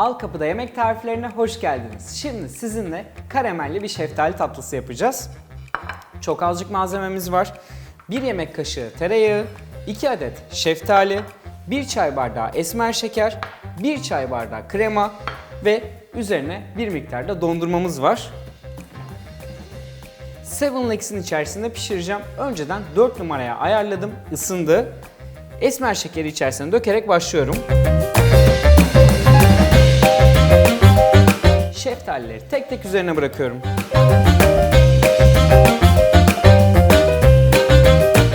Al Kapıda Yemek Tariflerine hoş geldiniz. Şimdi sizinle karamelli bir şeftali tatlısı yapacağız. Çok azıcık malzememiz var. 1 yemek kaşığı tereyağı, 2 adet şeftali, 1 çay bardağı esmer şeker, 1 çay bardağı krema ve üzerine bir miktar da dondurmamız var. Seven Lake'sin içerisinde pişireceğim. Önceden 4 numaraya ayarladım, ısındı. Esmer şekeri içerisine dökerek başlıyorum. Şeftalileri tek tek üzerine bırakıyorum.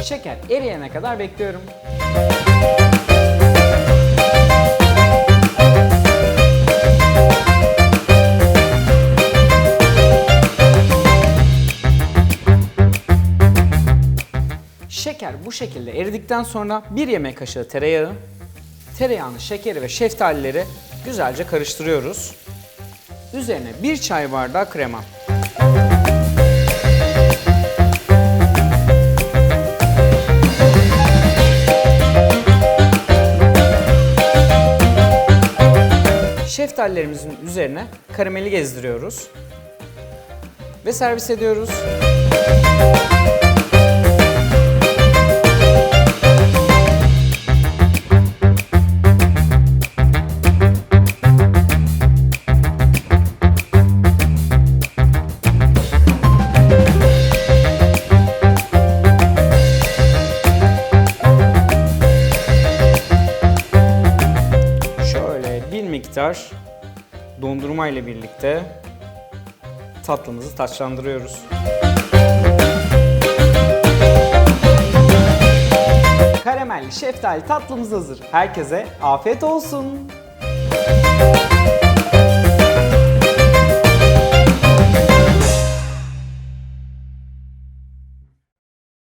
Şeker eriyene kadar bekliyorum. Şeker bu şekilde eridikten sonra bir yemek kaşığı tereyağı, tereyağını, şekeri ve şeftalileri güzelce karıştırıyoruz. Üzerine bir çay bardağı krema. Şeftalilerimizin üzerine karameli gezdiriyoruz. Ve servis ediyoruz. Bir miktar dondurma ile birlikte tatlımızı taçlandırıyoruz. Karamelli şeftali tatlımız hazır. Herkese afiyet olsun.